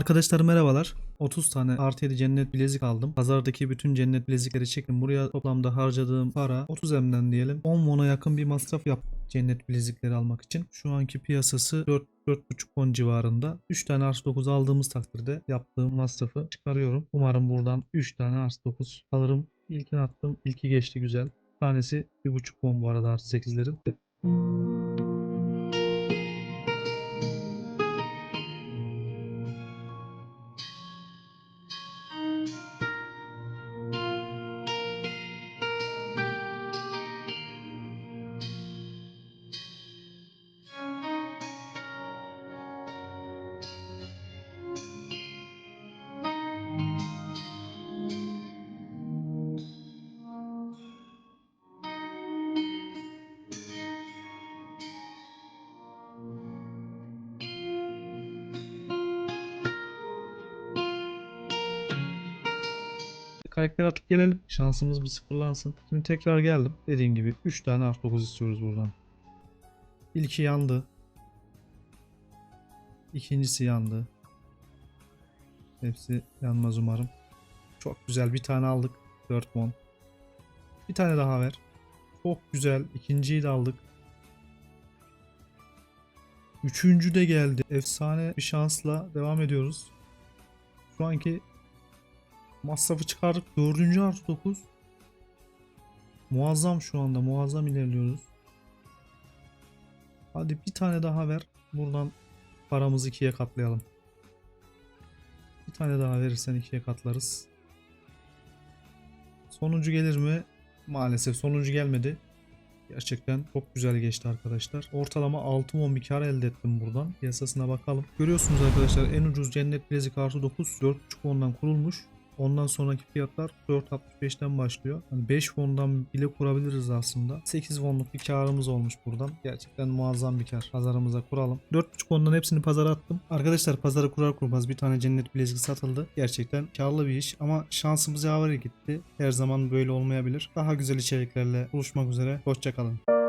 Arkadaşlar merhabalar. 30 tane artı 7 cennet bilezik aldım. Pazardaki bütün cennet bilezikleri çektim. Buraya toplamda harcadığım para 30 emden diyelim. 10 won'a yakın bir masraf yaptım cennet bilezikleri almak için. Şu anki piyasası 4 4,5 won civarında. 3 tane ars 9 aldığımız takdirde yaptığım masrafı çıkarıyorum. Umarım buradan 3 tane ars 9 alırım. İlkini attım. İlki geçti güzel. Tanesi 1,5 won bu arada artı 8'lerin. Karakter atıp gelelim. Şansımız bir sıfırlansın. Şimdi tekrar geldim. Dediğim gibi 3 tane artı 9 istiyoruz buradan. İlki yandı. İkincisi yandı. Hepsi yanmaz umarım. Çok güzel bir tane aldık. 4 won. Bir tane daha ver. Çok güzel. İkinciyi de aldık. Üçüncü de geldi. Efsane bir şansla devam ediyoruz. Şu anki Masrafı çıkardık. Dördüncü artı 9. Muazzam şu anda. Muazzam ilerliyoruz. Hadi bir tane daha ver. Buradan paramızı ikiye katlayalım. Bir tane daha verirsen ikiye katlarız. Sonuncu gelir mi? Maalesef sonuncu gelmedi. Gerçekten çok güzel geçti arkadaşlar. Ortalama 6 won bir kar elde ettim buradan. Piyasasına bakalım. Görüyorsunuz arkadaşlar en ucuz cennet bilezik artı 9 4.5 won'dan kurulmuş. Ondan sonraki fiyatlar 4.65'ten başlıyor. Yani 5 won'dan bile kurabiliriz aslında. 8 won'luk bir karımız olmuş buradan. Gerçekten muazzam bir kar. Pazarımıza kuralım. 4.5 won'dan hepsini pazara attım. Arkadaşlar pazara kurar kurmaz bir tane cennet bilezik satıldı. Gerçekten karlı bir iş ama şansımız yaver gitti. Her zaman böyle olmayabilir. Daha güzel içeriklerle buluşmak üzere. Hoşçakalın.